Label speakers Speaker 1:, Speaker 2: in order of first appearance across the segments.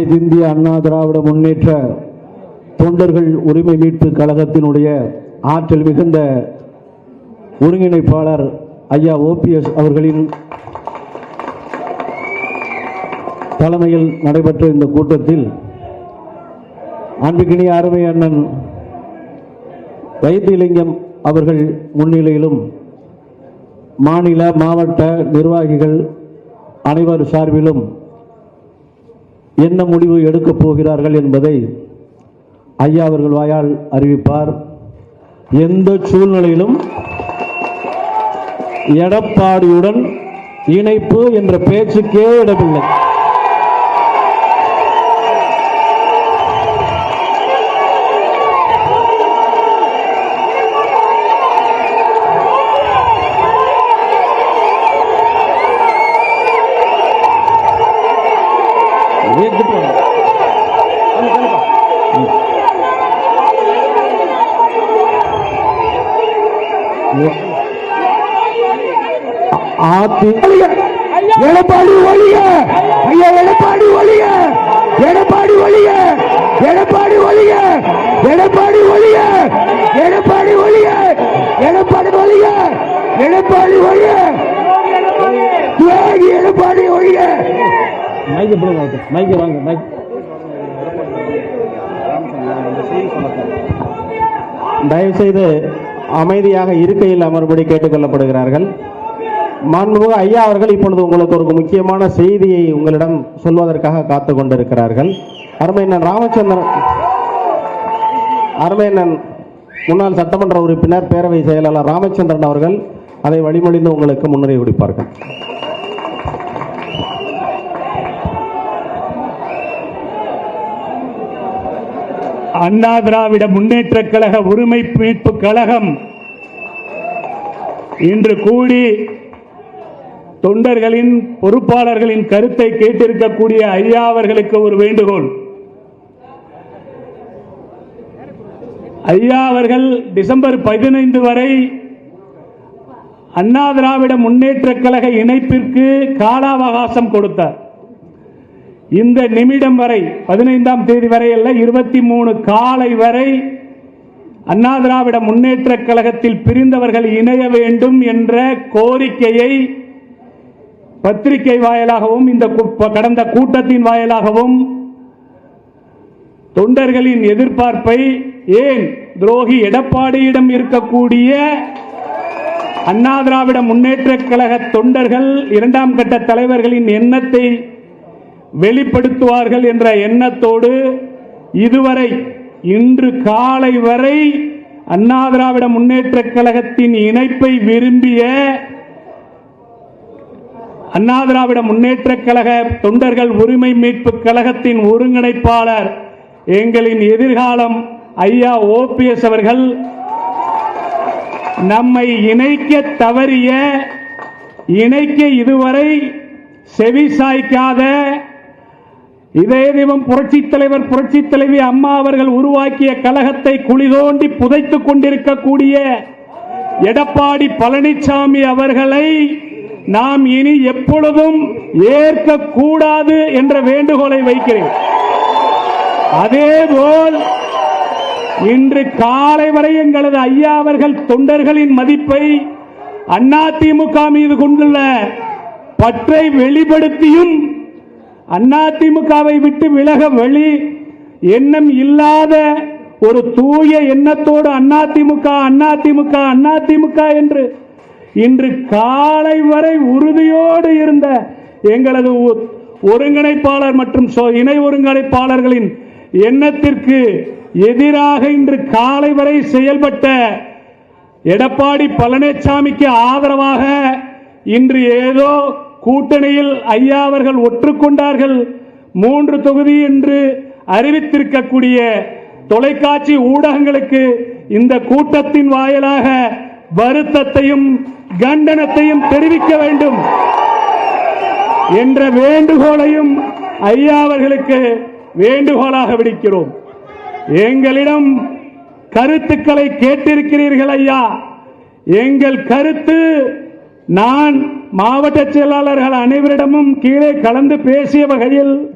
Speaker 1: அனைத்து இந்திய அண்ணா திராவிட முன்னேற்ற தொண்டர்கள் உரிமை மீட்பு கழகத்தினுடைய ஆற்றல் மிகுந்த ஒருங்கிணைப்பாளர் ஐயா ஓபிஎஸ் அவர்களின் தலைமையில் நடைபெற்ற இந்த கூட்டத்தில் அன்புக்கினிய அருமை அண்ணன் வைத்தியலிங்கம் அவர்கள் முன்னிலையிலும் மாநில மாவட்ட நிர்வாகிகள் அனைவர் சார்பிலும் என்ன முடிவு எடுக்கப் போகிறார்கள் என்பதை ஐயா அவர்கள் வாயால் அறிவிப்பார். எந்த சூழ்நிலையிலும் எடப்பாடியுடன் இணைப்பு என்ற பேச்சுக்கே இடமில்லை. ஆத்தி
Speaker 2: எடப்பாடி ஒழிய ஐயா எடப்பாடி ஒழிய எடப்பாடி ஒழிய எடப்பாடி ஒழிய எடப்பாடி ஒழிய எடப்பாடி ஒழிய எடப்பாடி ஒழிய எடப்பாடி ஒழிய துரோகி எடப்பாடி ஒழிய
Speaker 1: மைக்கு போடுங்க மைக்கு. வாங்க மைக்
Speaker 3: தயவு செய்து அமைதியாக இருக்கையில் அமர்படி கேட்டுக்கொள்ளப்படுகிறார்கள். மாண்புமிகு ஐயா அவர்கள் இப்பொழுது உங்களுக்கு ஒரு முக்கியமான செய்தியை உங்களிடம் சொல்வதற்காக காத்து கொண்டிருக்கிறார்கள். அருமையண்ணன் ராமச்சந்திரன் அருமையண்ணன் முன்னாள் சட்டமன்ற உறுப்பினர் பேரவை செயலாளர் ராமச்சந்திரன் அவர்கள் அதை வழிமொழிந்து உங்களுக்கு முன்னுரை கொடுப்பார்கள்.
Speaker 2: அண்ணா திராவிட முன்னேற்ற கழக உரிமை மீட்பு கழகம் இன்று கூடி தொண்டர்களின் பொறுப்பாளர்களின் கருத்தை கேட்டிருக்கக்கூடிய ஐயா அவர்களுக்கு ஒரு வேண்டுகோள். ஐயா அவர்கள் டிசம்பர் பதினைந்து வரை அண்ணா திராவிட முன்னேற்ற கழக இணைப்பிற்கு கால அவகாசம் கொடுத்தார். இந்த நிமிடம் வரை பதினைந்தாம் தேதி வரை அல்ல இருபத்தி மூணு காலை வரை அண்ணா திராவிட முன்னேற்ற கழகத்தில் பிரிந்தவர்கள் இணைய வேண்டும் என்ற கோரிக்கையை பத்திரிகை வாயிலாகவும் இந்த கடந்த கூட்டத்தின் வாயிலாகவும் தொண்டர்களின் எதிர்பார்ப்பை ஏன் துரோகி எடப்பாடியிடம் இருக்கக்கூடிய அண்ணா திராவிட முன்னேற்ற கழக தொண்டர்கள் இரண்டாம் கட்ட தலைவர்களின் எண்ணத்தை வெளிப்படுத்துவார்கள் என்ற எண்ணத்தோடு இதுவரை இன்று காலை வரை அண்ணா திராவிட முன்னேற்ற கழகத்தின் இணைப்பை விரும்பிய அண்ணா திராவிட முன்னேற்ற கழக தொண்டர்கள் உரிமை மீட்பு கழகத்தின் ஒருங்கிணைப்பாளர் எங்களின் எதிர்காலம் ஐயா ஓபிஎஸ் அவர்கள். நம்மை இணைக்க தவறிய இணைக்க இதுவரை செவி சாய்க்காத இதே தெய்வம் புரட்சித் தலைவர் புரட்சித் தலைவி அம்மா அவர்கள் உருவாக்கிய கழகத்தை குழி தோண்டி புதைத்துக் கொண்டிருக்கக்கூடிய எடப்பாடி பழனிசாமி அவர்களை நாம் இனி எப்பொழுதும் ஏற்கக்கூடாது என்ற வேண்டுகோளை வைக்கிறேன். அதேபோல் இன்று காலை வரை எங்களது ஐயா அவர்கள் தொண்டர்களின் மதிப்பை அதிமுக மீது கொண்டுள்ள பற்றை வெளிப்படுத்தியும் அதிமுகவை விட்டு விலக வழி எண்ணம் இல்லாத ஒரு தூய எண்ணத்தோடு அதிமுக அதிமுக அதிமுக என்று இன்று காலை வரை உறுதியோடு இருந்த எங்களது ஒருங்கிணைப்பாளர் மற்றும் சொ- இணை ஒருங்கிணைப்பாளர்களின் எண்ணத்திற்கு எதிராக இன்று காலை வரை செயல்பட்ட எடப்பாடி பழனிசாமிக்கு ஆதரவாக இன்று ஏதோ கூட்டணியில் ஐயா அவர்கள் ஒற்றுக்கொண்டார்கள். மூன்று தொகுதி என்று அறிவித்திருக்கக்கூடிய தொலைக்காட்சி ஊடகங்களுக்கு இந்த கூட்டத்தின் வாயிலாக வருத்தத்தையும் கண்டனத்தையும் தெரிவிக்க வேண்டும் என்ற வேண்டுகோளையும் ஐயா அவர்களுக்கு வேண்டுகோளாக விடுக்கிறோம். எங்களிடம் கருத்துக்களை கேட்டிருக்கிறீர்கள் ஐயா. எங்கள் கருத்து நான் மாவட்ட செயலாளர்கள் அனைவரிடமும் கீழே கலந்து பேசிய வகையில்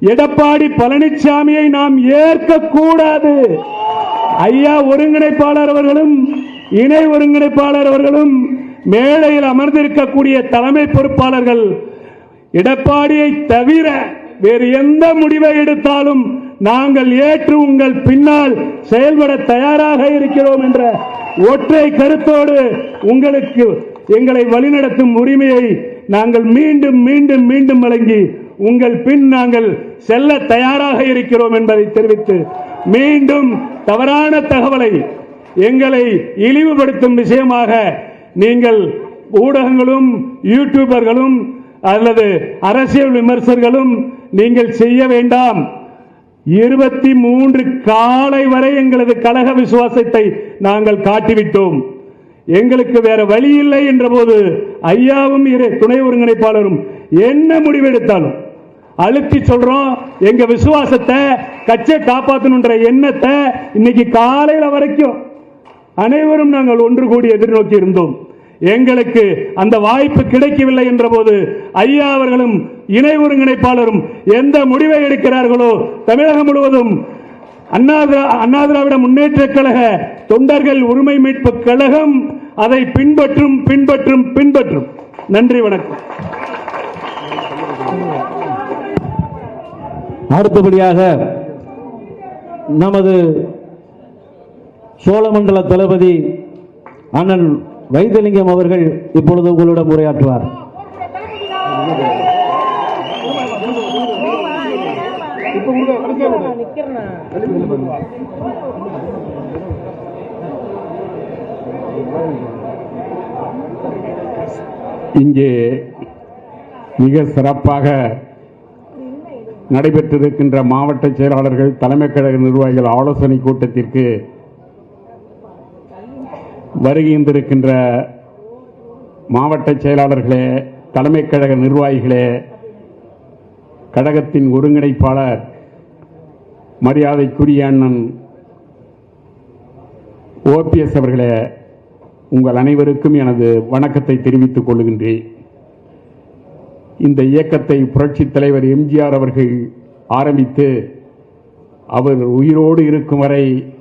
Speaker 2: எடப்பாடி பழனிசாமியை நாம் ஏற்கக்கூடாது. ஐயா ஒருங்கிணைப்பாளர் அவர்களும் இணை ஒருங்கிணைப்பாளர் அவர்களும் மேடையில் அமர்ந்திருக்கக்கூடிய தலைமை பொறுப்பாளர்கள் எடப்பாடியை தவிர வேறு எந்த முடிவை எடுத்தாலும் நாங்கள் ஏற்று உங்கள் பின்னால் செயல்பட தயாராக இருக்கிறோம் என்ற ஒற்றை கருத்தோடு உங்களுக்கு எங்களை வழிநடத்தும் உரிமையை நாங்கள் மீண்டும் மீண்டும் மீண்டும் வழங்கி உங்கள் பின் நாங்கள் செல்ல தயாராக இருக்கிறோம் என்பதை தெரிவித்து மீண்டும் தவறான தகவலை எங்களை இழிவுபடுத்தும் விஷயமாக நீங்கள் ஊடகங்களும் யூடியூபர்களும் அல்லது அரசியல் விமர்சகர்களும் நீங்கள் செய்ய வேண்டாம். இருபத்தி மூன்று காலை வரை எங்களது கழக விசுவாசத்தை நாங்கள் காட்டிவிட்டோம். எங்களுக்கு வேற வழி இல்லை என்ற போது ஐயாவும் இரு- துணை ஒருங்கிணைப்பாளரும் என்ன முடிவெடுத்தாலும் அழுத்தி சொல்றோம் எங்க விசுவாசத்தை கட்சியை காப்பாற்றணுன்ற எண்ணத்தை இன்னைக்கு காலையில வரைக்கும் அனைவரும் நாங்கள் ஒன்று கூடி எதிர்நோக்கி இருந்தோம். எங்களுக்கு அந்த வாய்ப்பு கிடைக்கவில்லை என்ற போது ஐயா அவர்களும் இணை ஒருங்கிணைப்பாளரும் எந்த முடிவை எடுக்கிறார்களோ தமிழகம் முழுவதும் அண்ணா திராவிட முன்னேற்ற கழக தொண்டர்கள் உரிமை மீட்பு கழகம் அதை பின்பற்றும் பின்பற்றும் பின்பற்றும். நன்றி வணக்கம்.
Speaker 1: அடுத்தபடியாக நமது சோழமண்டல தளபதி அண்ணன் வைத்தியலிங்கம் அவர்கள் இப்பொழுது உங்களிடம் உரையாற்றுவார்.
Speaker 4: இங்கே மிக சிறப்பாக நடைபெற்றிருக்கின்ற மாவட்ட செயலாளர்கள் தலைமை கழக நிர்வாகிகள் ஆலோசனை கூட்டத்திற்கு வருகின்றிருக்கின்ற மாவட்ட செயலாளர்களே தலைமை கழக நிர்வாகிகளே கழகத்தின் ஒருங்கிணைப்பாளர் மரியாதைக்குரிய அண்ணன் ஓபிஎஸ் அவர்களே உங்கள் அனைவருக்கும் எனது வணக்கத்தை தெரிவித்துக் கொள்கின்றேன். இந்த இயக்கத்தை புரட்சித் தலைவர் எம்ஜிஆர் அவர்கள் ஆரம்பித்து அவர் உயிரோடு இருக்கும் வரை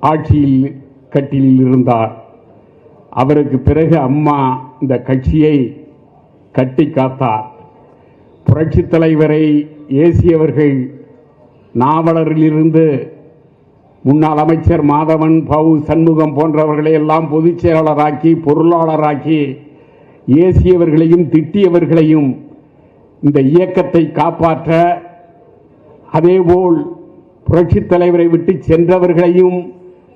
Speaker 4: ஆட்சியில் கட்டிலில் இருந்தார். அவருக்கு பிறகு அம்மா இந்த கட்சியை கட்டி காத்தார். புரட்சி தலைவரை ஏசியவர்கள் நாவலரிலிருந்து முன்னாள் அமைச்சர் மாதவன் பவு சண்முகம் போன்றவர்களை எல்லாம் பொதுச் செயலாளராக்கி பொருளாளராக்கி ஏசியவர்களையும் திட்டியவர்களையும் இந்த இயக்கத்தை காப்பாற்ற அதேபோல் புரட்சித் தலைவரை விட்டு சென்றவர்களையும்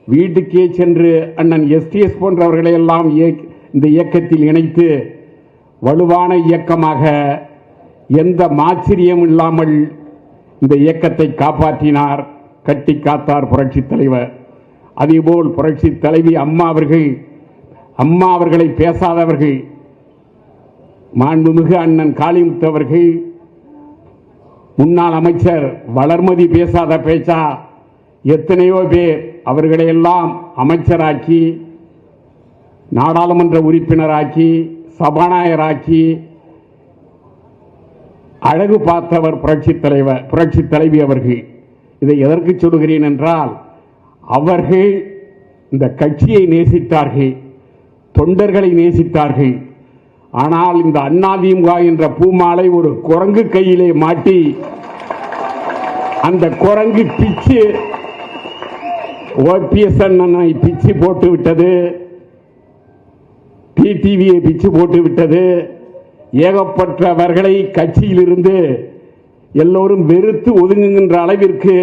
Speaker 4: வீட்டுக்கே சென்று அண்ணன் எஸ்டிஎஸ் போன்றவர்களை எல்லாம் இந்த இயக்கத்தில் இணைத்து வலுவான இயக்கமாக எந்த மாச்சரியம் இல்லாமல் இந்த இயக்கத்தை காப்பாற்றினார் கட்டி காத்தார் புரட்சித் தலைவர். அதேபோல் புரட்சித் தலைவி அம்மா அவர்கள் அம்மா அவர்களை பேசாதவர்கள் மாண்புமிகு அண்ணன் காளிமுத்து அவர்கள் முன்னாள் அமைச்சர் வளர்மதி பேசாத பேச்சா எத்தனையோ பேர் அவர்களையெல்லாம் அமைச்சராக்கி நாடாளுமன்ற உறுப்பினராக்கி சபாநாயகராக்கி அழகு பார்த்தவர் புரட்சி தலைவர் புரட்சி தலைவி அவர்கள். இதை எதற்கு சொல்கிறேன் என்றால் அவர்கள் இந்த கட்சியை நேசித்தார்கள் தொண்டர்களை நேசித்தார்கள். ஆனால் இந்த அண்ணாதிமுக என்ற பூமாலை ஒரு குரங்கு கையிலே மாட்டி அந்த குரங்கு பிச்சு ஓபிஎஸ் அண்ணனை பிச்சு போட்டு விட்டது டிடிவியை பிச்சு போட்டு விட்டது ஏகப்பட்டவர்களை கட்சியிலிருந்து எல்லோரும் வெறுத்து ஒதுங்குகின்ற அளவிற்கு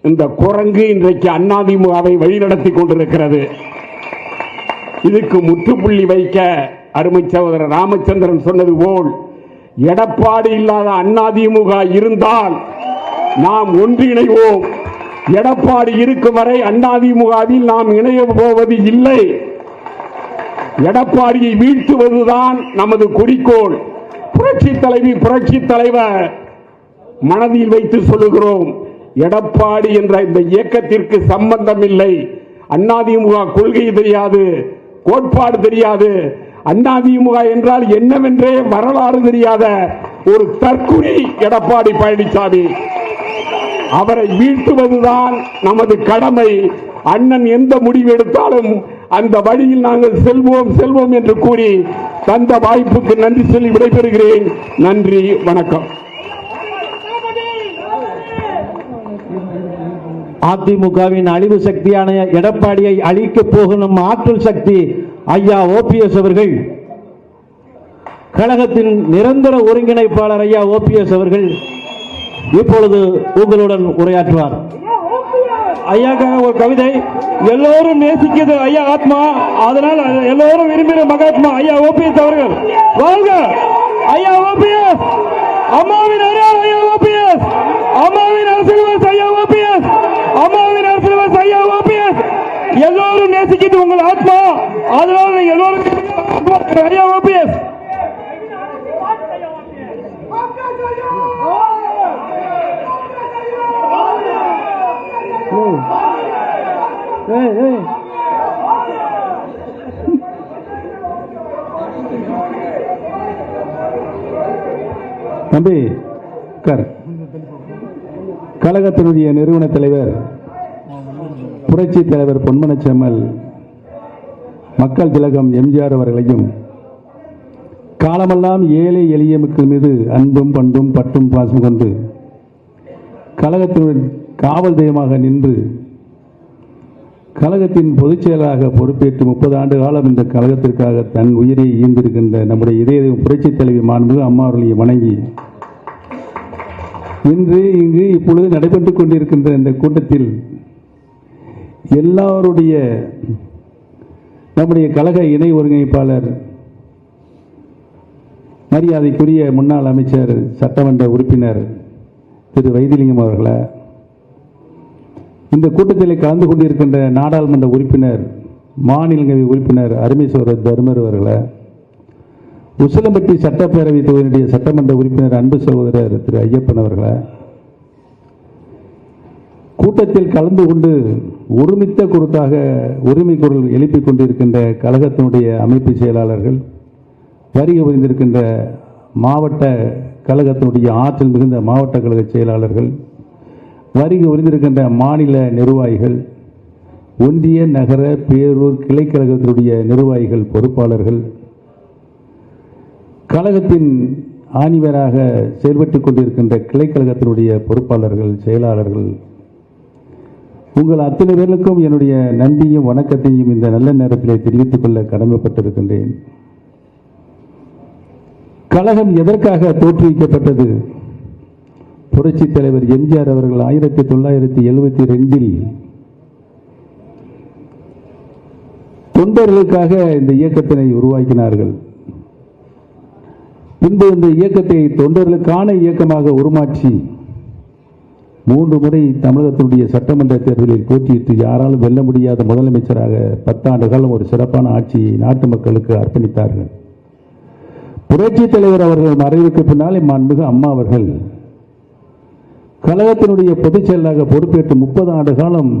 Speaker 4: இந்த குரங்கு இன்றைக்கு அதிமுகவை வழிநடத்தி கொண்டிருக்கிறது. இதுக்கு முற்றுப்புள்ளி வைக்க அருமை சகோதரர் ராமச்சந்திரன் சொன்னது போல் எடப்பாடி இல்லாத அதிமுக இருந்தால் நாம் ஒன்றிணைவோம். எடப்பாடி இருக்கும் வரை அண்ணாதிமுகவில் நாம் இணைய போவது இல்லை. எடப்பாடியை வீழ்த்துவதுதான் நமது குறிக்கோள். புரட்சி தலைவி புரட்சி தலைவர் மனதில் வைத்து சொல்லுகிறோம் எடப்பாடி என்ற இந்த இயக்கத்திற்கு சம்பந்தம் இல்லை. அண்ணாதிமுக கொள்கை தெரியாது கோட்பாடு தெரியாது. அண்ணாதிமுக என்றால் என்னவென்றே வரலாறு தெரியாத ஒரு தற்குறி எடப்பாடி பழனிசாமி. அவரை வீழ்த்துவதுதான் நமது கடமை. அண்ணன் எந்த முடிவு எடுத்தாலும் அந்த வழியில் நாங்கள் செல்வோம் செல்வோம் என்று கூறி தந்த வாய்ப்புக்கு நன்றி சொல்லி விடைபெறுகிறேன். நன்றி வணக்கம்.
Speaker 1: அதிமுகவின் அழிவு சக்தியான எடப்பாடியை அழிக்கப் போகும் ஆற்றல் சக்தி ஐயா ஓபிஎஸ் அவர்கள். கழகத்தின் நிரந்தர ஒருங்கிணைப்பாளர் ஐயா ஓபிஎஸ் அவர்கள். இப்பொழுது உங்களுடன் உரையாற்றுவார். ஐயாக்காக ஒரு கவிதை எல்லோரும் நேசிக்கிறது ஐயா ஆத்மா. அதனால் எல்லோரும் விரும்புகிற மகாத்மா ஐயா ஓபிஎஸ் அவர்கள். வாழ்க! ஐயா ஓபிஎஸ்! அம்மாவின் அருள் ஐயா ஓபிஎஸ்! அம்மாவின் அரசியல்வாசி ஐயா ஓபிஎஸ்! அம்மாவின் அரசியல்வாசி ஐயா ஓபிஎஸ்! எல்லோரும் நேசிக்கிறது உங்கள் ஆத்மா. அதனால எல்லோரும் ஐயா ஓபிஎஸ்! தம்பி கர் கழகத்தினுடைய நிறுவன தலைவர் புரட்சி தலைவர் பொன்மனச்செம்மல் மக்கள் திலகம் எம்ஜிஆர் அவர்களையும் காலமெல்லாம் ஏழை எளிய மக்கள் மீது அன்பும் பண்பும் பட்டும் பாசம் கொண்டு கழகத்தினுடைய காவல் தெய்வமாக நின்று கழகத்தின் பொதுச்செயலாக பொறுப்பேற்று முப்பது ஆண்டு காலம் இந்த கழகத்திற்காக தன் உயிரை ஈந்திருக்கின்ற நம்முடைய இதய புரட்சித் தலைவி மாண்பு அம்மா அவர்களை வணங்கி இன்று இங்கு இப்பொழுது நடைபெற்றுக் கொண்டிருக்கின்ற இந்த கூட்டத்தில் எல்லாருடைய நம்முடைய கழக இணை ஒருங்கிணைப்பாளர் மரியாதைக்குரிய முன்னாள் அமைச்சர் சட்டமன்ற உறுப்பினர் திரு வைத்திலிங்கம் அவர்களை இந்த கூட்டத்தில் கலந்து கொண்டிருக்கின்ற நாடாளுமன்ற உறுப்பினர் மாநிலங்களவை உறுப்பினர் அருமேஸ்வரர் தர்மர் அவர்களை உசிலம்பட்டி சட்டப்பேரவை தொகுதியினுடைய சட்டமன்ற உறுப்பினர் அன்பு சகோதரர் திரு ஐயப்பன் அவர்களை கூட்டத்தில் கலந்து கொண்டு ஒருமித்த குருத்தாக உரிமை குரல் எழுப்பிக் கொண்டிருக்கின்ற கழகத்தினுடைய அமைப்பு செயலாளர்கள் வருகை புரிந்திருக்கின்ற மாவட்ட கழகத்தினுடைய ஆற்றல் மிகுந்த மாவட்ட கழக செயலாளர்கள் வருகை உறிந்திருக்கின்ற மாநில நிர்வாகிகள் ஒன்றிய நகர பேரூர் கிளைக்கழகத்தினுடைய நிர்வாகிகள் பொறுப்பாளர்கள் கழகத்தின் ஆணிவராக செயல்பட்டு கொண்டிருக்கின்ற கிளைக்கழகத்தினுடைய பொறுப்பாளர்கள் செயலாளர்கள் உங்கள் அத்தனை பேர்களுக்கும் என்னுடைய நன்றியும் வணக்கத்தையும் இந்த நல்ல நேரத்திலே தெரிவித்துக் கொள்ள கடமைப்பட்டிருக்கின்றேன். கழகம் எதற்காக தோற்றுவிக்கப்பட்டது? புரட்சித் தலைவர் எம்ஜிஆர் அவர்கள் ஆயிரத்தி தொள்ளாயிரத்தி எழுபத்தி ரெண்டில் தொண்டர்களுக்காக இந்த இயக்கத்தினை உருவாக்கினார்கள். பின்பு இந்த இயக்கத்தை தொண்டர்களுக்கான இயக்கமாக உருமாற்றி மூன்று முறை தமிழகத்தினுடைய சட்டமன்ற தேர்தலில் போட்டியிட்டு யாராலும் வெல்ல முடியாத முதலமைச்சராக பத்தாண்டு காலம் ஒரு சிறப்பான ஆட்சியை நாட்டு மக்களுக்கு அர்ப்பணித்தார்கள். புரட்சி தலைவர் அவர்கள் மறைவுக்கு பின்னாலே மாண்புமிகு அம்மா அவர்கள் கழகத்தினுடைய பொதுச் செயலாக பொறுப்பேற்று முப்பது ஆண்டு காலம்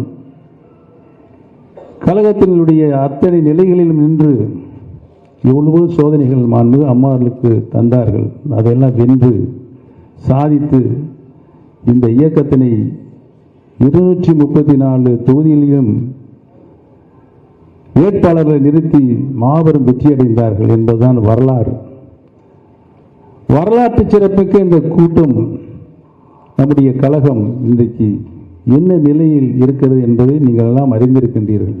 Speaker 1: கழகத்தினுடைய அத்தனை நிலைகளிலும் நின்று எவ்வளவோ சோதனைகள் மாண்பு அம்மாவர்களுக்கு தந்தார்கள். அதையெல்லாம் வென்று சாதித்து இந்த இயக்கத்தினை இருநூற்றி முப்பத்தி நாலு தொகுதியிலும் வேட்பாளர்களை நிறுத்தி மாபெரும் வெற்றியடைந்தார்கள் என்பதுதான் வரலாறு. வரலாற்று சிறப்புக்கு இந்த கூட்டம் நம்முடைய கழகம் இன்றைக்கு என்ன நிலையில் இருக்கிறது என்பதை நீங்கள் எல்லாம் அறிந்திருக்கின்றீர்கள்.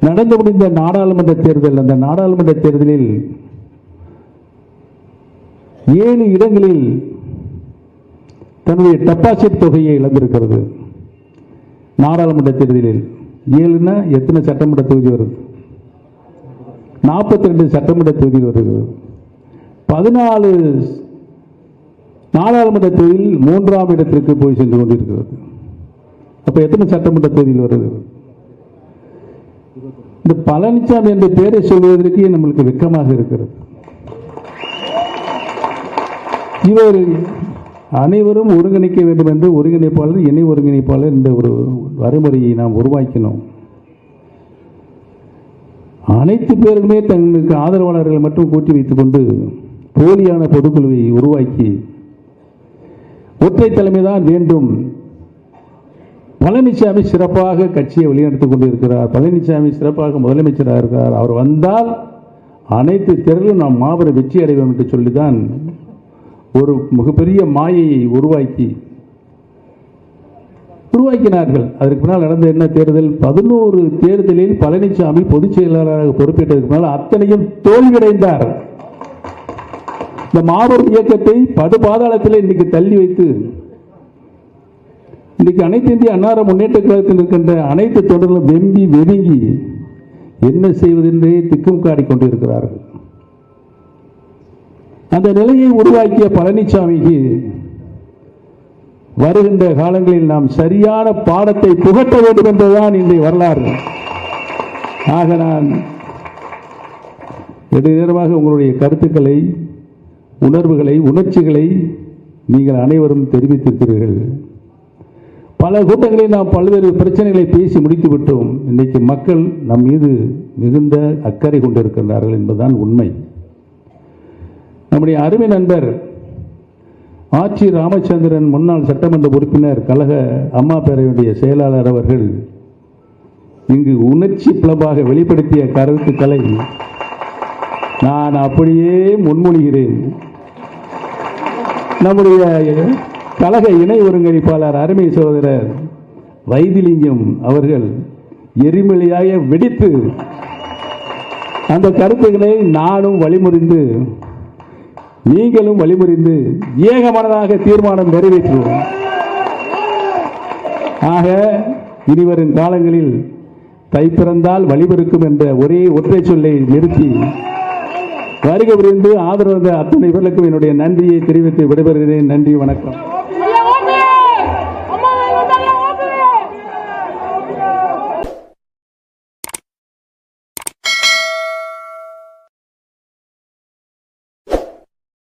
Speaker 1: நடந்து முடிந்த நாடாளுமன்ற தேர்தல் அந்த நாடாளுமன்ற தேர்தலில் ஏழு இடங்களில் தன்னுடைய டெபாசிட் தொகையை இழந்திருக்கிறது. நாடாளுமன்ற தேர்தலில் ஏழுனா எத்தனை சட்டமன்ற தொகுதி வருது? நாற்பத்தி ரெண்டு சட்டமன்ற தொகுதி வருகிறது. பதினாலு நாடாளுமன்ற தொகுதியில் மூன்றாம் இடத்திற்கு போய் சென்று கொண்டிருக்கிறது. அப்போ எத்தனை சட்டமன்ற தொகுதியில் வருது? இந்த பழனிசாமி என்ற பெயரை சொல்வதற்கு நம்மளுக்கு வெட்கமாக இருக்கிறது. இவர் அனைவரும் ஒருங்கிணைக்க வேண்டும் என்று ஒருங்கிணைப்பாளர் இணை ஒருங்கிணைப்பாளர் என்ற ஒரு வரைமுறையை நாம் உருவாக்கினோம். அனைத்து பேருமே தங்களுக்கு ஆதரவாளர்களை மட்டும் கூட்டி வைத்துக் கொண்டு போலியான பொதுக்குழுவை உருவாக்கி ஒற்றை தலைமை தான் வேண்டும். பழனிசாமி சிறப்பாக கட்சியை வழிநடத்திக் கொண்டிருக்கிறார். பழனிசாமி சிறப்பாக முதலமைச்சராக இருக்கிறார் அவர் வந்தால் அனைத்து தேர்தலும் நாம் மாபெரும் வெற்றி அடைவோம் என்று சொல்லிதான் ஒரு மிகப்பெரிய மாயையை உருவாக்கி உருவாக்கினார்கள். அதற்கு பின்னால் நடந்த என்ன தேர்தல்? பதினோரு தேர்தலில் பழனிசாமி பொதுச் செயலாளராக பொறுப்பேற்றதுக்கு பின்னால் அத்தனையும் தோல்வியடைந்தார். இந்த மாபெரும் இயக்கத்தை படுபாதாளத்தில் இன்னைக்கு தள்ளி வைத்து இன்னைக்கு அனைத்து இந்திய அன்னார முன்னேற்ற கழகத்தில் இருக்கின்ற அனைத்து தொண்டர்களும் வெம்பி வெதுங்கி என்ன செய்வதென்றே திக்கும் காடிக் கொண்டிருக்கிறார்கள். அந்த நிலையை உருவாக்கிய பழனிசாமிக்கு வருகின்ற காலங்களில் நாம் சரியான பாடத்தை புகட்ட வேண்டும் என்பதுதான் இன்றைய வரலாறு. ஆக நான் நெடுநேரமாக உங்களுடைய கருத்துக்களை உணர்வுகளை உணர்ச்சிகளை நீங்கள் அனைவரும் தெரிவித்திருக்கிறீர்கள். பல கூட்டங்களில் நாம் பல்வேறு பிரச்சனைகளை பேசி முடித்து விட்டோம் இன்றைக்கு மக்கள் நம் மீது மிகுந்த அக்கறை கொண்டிருக்கின்றார்கள் என்பதுதான் உண்மை. நம்முடைய அருமை நண்பர் ஆட்சி ராமச்சந்திரன் முன்னாள் சட்டமன்ற உறுப்பினர் கழக அம்மா பேரவையுடைய செயலாளர் அவர்கள் இங்கு உணர்ச்சி பிளம்பாக வெளிப்படுத்திய கருத்துக்களை நான் அப்படியே முன்மொழிகிறேன். நம்முடைய கழக இணை ஒருங்கிணைப்பாளர் அருமை சோதரர் வைத்திலிங்கம் அவர்கள் எரிமலையாக வெடித்து அந்த கருத்துக்களை நானும் வழிமுறிந்து நீங்களும் வழிமுறிந்து ஏகமனதாக தீர்மானம் நிறைவேற்றுவோம். ஆக இனிவரும் காலங்களில் தை பிறந்தால் வழிபிறக்கும் என்ற ஒரே ஒற்றை சொல்லை நிறுத்தி வருகை புரிந்து ஆதரவு அத்தனை பேர்களுக்கும் என்னுடைய நன்றியை தெரிவித்து விடைபெறுகிறேன். நன்றி வணக்கம்.